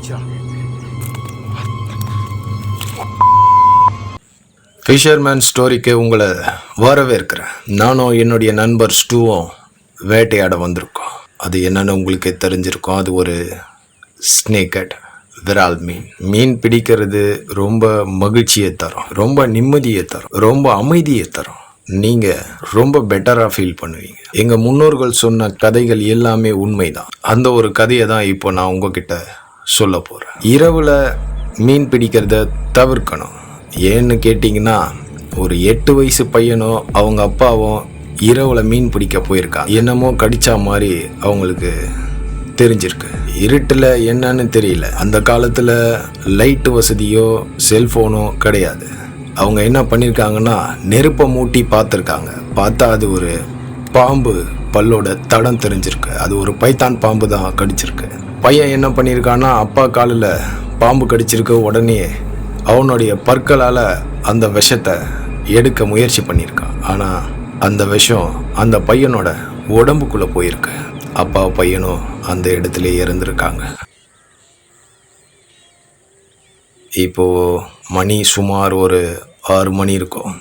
மாட்டிச்சா fisherman ஸ்டோரிக்கு உங்களை வரவேற்கிறேன் நானும் என்னுடைய நண்பர் ஸ்டூவும் வேட்டையாட வந்திருக்கோம். அது என்னென்னு உங்களுக்கு தெரிஞ்சிருக்கும். அது ஒரு ஸ்னேக்கட் விரால் மீன். மீன் பிடிக்கிறது ரொம்ப மகிழ்ச்சியை தரும். ரொம்ப நிம்மதியை தரும். ரொம்ப அமைதியை தரும். நீங்க ரொம்ப பெட்டரா ஃபீல் பண்ணுவீங்க. எங்க முன்னோர்கள் சொன்ன கதைகள் எல்லாமே உண்மைதான். அந்த ஒரு கதையை தான் இப்போ நான் உங்ககிட்ட சொல்ல போகிறேன் இரவில் மீன் பிடிக்கிறத தவிர்க்கணும். ஏன்னு கேட்டிங்கன்னா ஒரு எட்டு வயசு பையனும் அவங்க அப்பாவும் இரவில் மீன் பிடிக்க போயிருக்கான் என்னமோ கடிச்சா மாதிரி அவங்களுக்கு தெரிஞ்சிருக்கு. இருட்டில் என்னன்னு தெரியல. அந்த காலத்தில் லைட்டு வசதியோ செல்ஃபோனோ கிடையாது. அவங்க என்ன பண்ணியிருக்காங்கன்னா நெருப்பை மூட்டி பார்த்துருக்காங்க. பார்த்தா அது ஒரு பாம்பு பல்லோட தடம் தெரிஞ்சிருக்கு. அது ஒரு பைத்தான் பாம்பு தான் கடிச்சிருக்கு. பையன் என்ன பண்ணியிருக்கான்னா அப்பா காலில் பாம்பு கடிச்சிருக்க. உடனே அவனுடைய பற்களால் அந்த விஷத்தை எடுக்க முயற்சி பண்ணியிருக்கான். ஆனால் அந்த விஷம் அந்த பையனோட உடம்புக்குள்ளே போயிருக்கு. அப்பா பையனும் அந்த இடத்துல இறந்துருக்காங்க. இப்போது மணி சுமார் ஒரு ஆறு மணி இருக்கும்.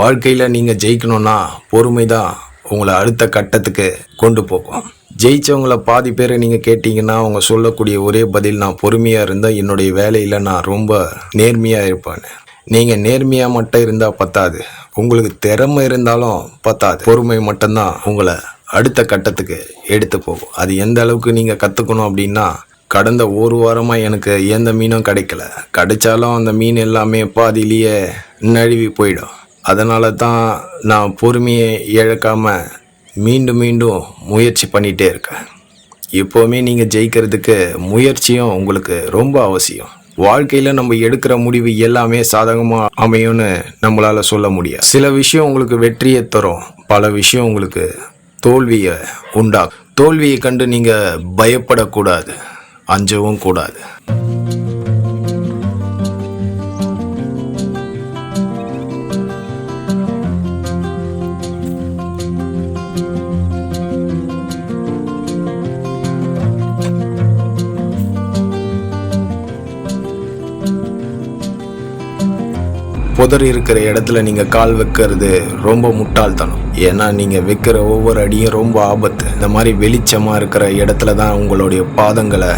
வாழ்க்கையில் நீங்கள் ஜெயிக்கணும்னா பொறுமை தான் உங்களை அடுத்த கட்டத்துக்கு கொண்டு போகும். ஜெயிச்சவங்கள பாதி பேரை நீங்கள் கேட்டிங்கன்னா அவங்க சொல்லக்கூடிய ஒரே பதில் நான் பொறுமையாக இருந்தால் என்னுடைய வேலையில் நான் ரொம்ப நேர்மையாக இருப்பேன். நீங்கள் நேர்மையாக மட்டும் இருந்தால் பத்தாது. உங்களுக்கு திறமை இருந்தாலும் பத்தாது. பொறுமை மட்டும்தான் உங்களை அடுத்த கட்டத்துக்கு எடுத்து போகும். அது எந்த அளவுக்கு நீங்கள் கற்றுக்கணும் அப்படின்னா கடந்த ஒரு வாரமாக எனக்கு எந்த மீனும் கிடைக்கல. கிடைச்சாலும் அந்த மீன் எல்லாமே பாதியிலேயே நழுவி போயிடும். அதனால தான் நான் பொறுமையை இழக்காமல் மீண்டும் மீண்டும் முயற்சி பண்ணிகிட்டே இருக்கேன் இப்போவுமே நீங்கள் ஜெயிக்கிறதுக்கு முயற்சியும் உங்களுக்கு ரொம்ப அவசியம். வாழ்க்கையில் நம்ம எடுக்கிற முடிவு எல்லாமே சாதகமாக அமையும்னு நம்மளால் சொல்ல முடியாது. சில விஷயம் உங்களுக்கு வெற்றியை தரும் பல விஷயம் உங்களுக்கு தோல்வியை உண்டாகும் தோல்வியை கண்டு நீங்கள் பயப்படக்கூடாது அஞ்சவும் கூடாது. புதர் இருக்கிற இடத்துல நீங்கள் கால் வைக்கிறது ரொம்ப முட்டாள்தனம். ஏன்னா நீங்கள் வைக்கிற ஒவ்வொரு அடியும் ரொம்ப ஆபத்து. இந்த மாதிரி வெளிச்சமாக இருக்கிற இடத்துல தான் உங்களுடைய பாதங்களை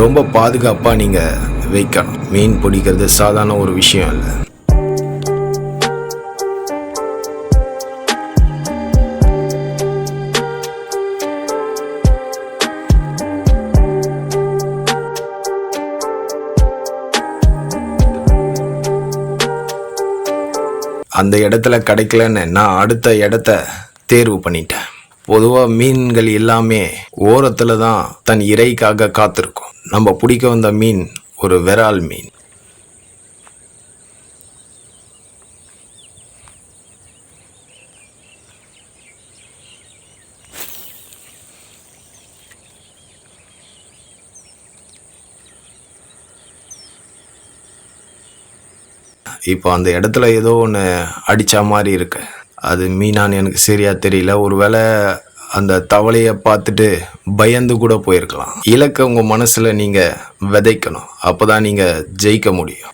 ரொம்ப பாதுகாப்பாக நீங்கள் வைக்கணும். மீன் பிடிக்கிறது சாதாரண ஒரு விஷயம் இல்லை. அந்த இடத்துல கிடைக்கலன்னு நான் அடுத்த இடத்த தேர்வு பண்ணிட்டேன். பொதுவாக மீன்கள் எல்லாமே ஓரத்தில் தான் தன் இறைக்காக காத்திருக்கும். நம்ம பிடிக்க வந்த மீன் ஒரு விரால் மீன். இப்போ அந்த இடத்துல ஏதோ ஒன்று அடித்த மாதிரி இருக்கு. அது மீனான்னு எனக்கு சரியா தெரியல. ஒருவேளை அந்த தவளையை பார்த்துட்டு பயந்து கூட போயிருக்கலாம். இலக்கை உங்கள் மனசில் நீங்கள் விதைக்கணும். அப்போ தான் நீங்கள் ஜெயிக்க முடியும்.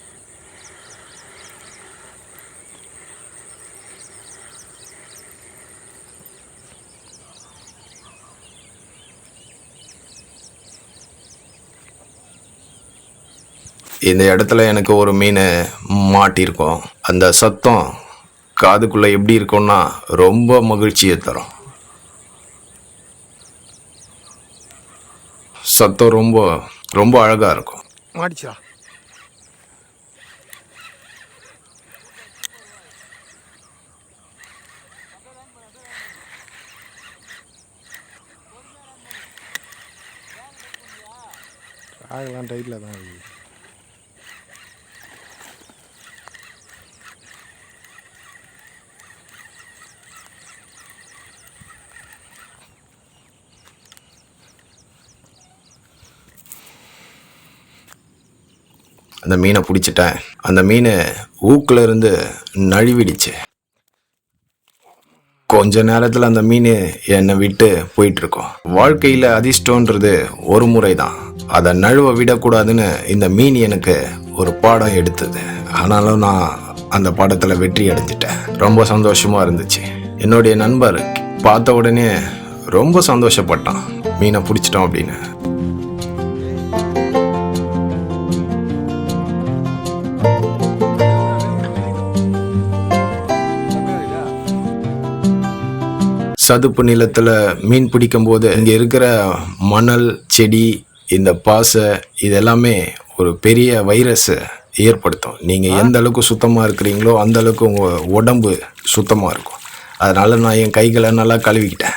இந்த இடத்துல எனக்கு ஒரு மீன் மாட்டியிருக்கும் அந்த சத்தம் காதுக்குள்ளே எப்படி இருக்கும்னா ரொம்ப மகிழ்ச்சியை தரும். சத்தம் ரொம்ப ரொம்ப அழகாக இருக்கும். மாட்டிச்சா ஆகலாம் டைட்டில் தான் இருக்கு அந்த மீனை பிடிச்சிட்டேன். அந்த மீன் ஊக்கில் இருந்து நழுவிடுச்சு. கொஞ்ச நேரத்தில் அந்த மீன் என்னை விட்டு போயிட்டுருக்கோம். வாழ்க்கையில் அதிர்ஷ்டன்றது ஒரு முறை தான் அதை நழுவ விடக்கூடாதுன்னு இந்த மீன் எனக்கு ஒரு பாடம் எடுத்தது. ஆனாலும் நான் அந்த பாடத்தில் வெற்றி அடைஞ்சிட்டேன். ரொம்ப சந்தோஷமாக இருந்துச்சு. என்னுடைய நண்பர் பார்த்த உடனே ரொம்ப சந்தோஷப்பட்டான். மீனை பிடிச்சிட்டோம் அப்படின்னு. சதுப்பு நிலத்துல மீன் பிடிக்கும் போது இங்க இருக்கிற மணல் செடி இந்த பாசை இதெல்லாமே ஒரு பெரிய வைரஸ் ஏற்படுத்தும். நீங்க எந்த அளவுக்கு சுத்தமா இருக்கிறீங்களோ அந்த அளவுக்கு உங்க உடம்பு சுத்தமா இருக்கும். அதனால நான் என் கைகளை நல்லா கழுவிக்கிட்டேன்.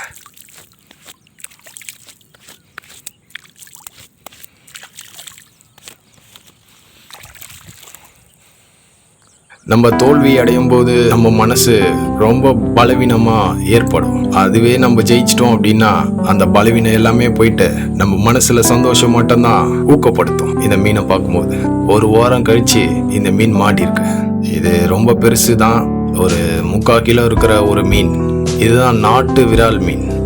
நம்ம தோல்வி அடையும் போது நம்ம மனசு ரொம்ப பலவீனமா ஏற்படும். அதுவே நம்ம ஜெயிச்சிட்டோம் அப்படின்னா அந்த பலவீனம் எல்லாமே போயிட்டு நம்ம மனசுல சந்தோஷம் மட்டும்தான் ஊக்கப்படுத்தும். இந்த மீனை பார்க்கும்போது. ஒரு வாரம் கழிச்சு இந்த மீன் மாட்டிருக்கு இது ரொம்ப பெருசு தான் ஒரு முக்கால் கிலோ இருக்கிற ஒரு மீன். இதுதான் நாட்டு விரால் மீன்.